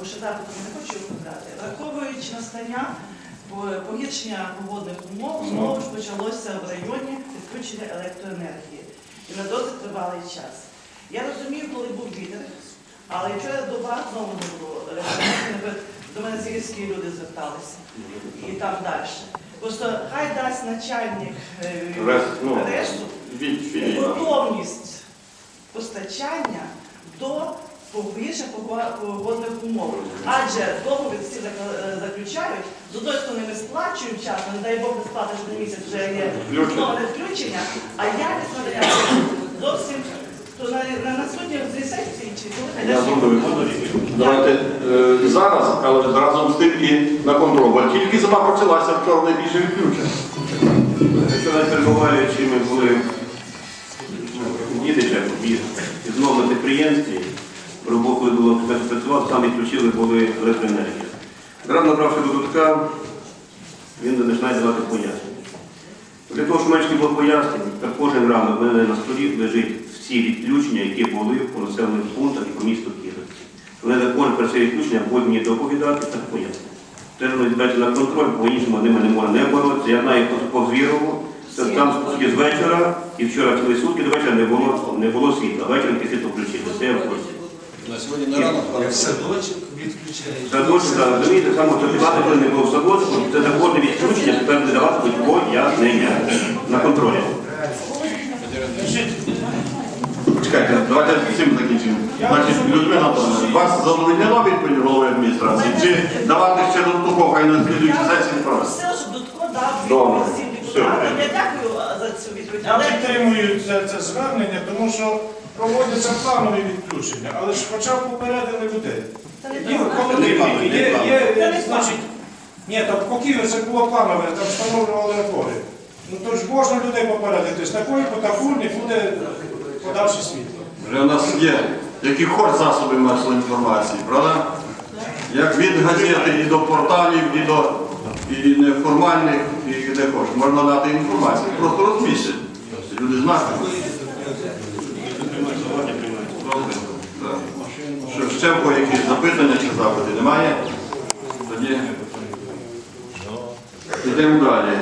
тому що запиту я не хочу брати. Враховуючи настання погіршення погодних умов, знову ж почалося в районі відключення електроенергії. І на досить тривалий час. Я розумію, коли був вітер, але вчора до вас знову не було електроенергії. До мене сільські люди зверталися. І там далі. Просто хай дасть начальник е, ну, філії. готовність постачання до погіршення погодних умов. Адже договір всі е, заключають, з одної сторони ми сплачуємо вчасно, не дай Бог не сплатиш на місяць, вже є знову включення, а якість надання зовсім то на, на наступній сесії чи коли Я хай. Давайте е, зараз, але разом з тим і на контроль. Бо Тільки зима почалася, вчора найбільше відключення. Вчора перебуваючи, ми були в Дідичах, і знову на підприємстві, роботу було відключили були електроенергію. Зразу набравши до дудка, він починає давати пояснення. Для того, щоб менше було пояснень, так кожен ранок в мене на столі лежить всі відключення, які були по населених пунктах і по місту Кіровці. Вони за кожне перше відключення будуть мені доповідати так пояснення. Треба віддати на контроль, бо іншому ними не може не боротися. Я знаю по Звірову, це там з вечора, і вчора цілі сутки до вечора не було, не було світла. Ввечері світло включили. Це я в курсі. На сьогодні на ранок Як садочок відключають. Садочок, так, розумієте, саме що плати, коли не було в садочку, це законне відключення, тепер не давати будь пояснення на контролі. Почекайте, давайте цим закінчимо. Значить, Людмила Антоновна, вас задовольнила відповідь голови адміністрації? Чи давати ще додатково, хай на слідуючій сесії провести? Просила, щоб Дудко дав Добре. відповідь. Я дякую за цю відповідь. Я Але підтримую це, це звернення, тому що проводяться планові відключення, але ж хоча б попередили людей. Ні, коли не. Є, є, Це значить, ні, там поки це було планове, там встановлювали опори. Ну то ж можна людей попередити, з такої по таку буде подальше світло. Вже у нас є які хоч засоби масової інформації, правда? Як від газети і до порталів, і до і неформальних, і де хоч. Можна дати інформацію. Просто розмістити. Люди знатимуть. Добре. Так. Що, ще в кого якісь запитання чи запити немає? Тоді йдемо далі.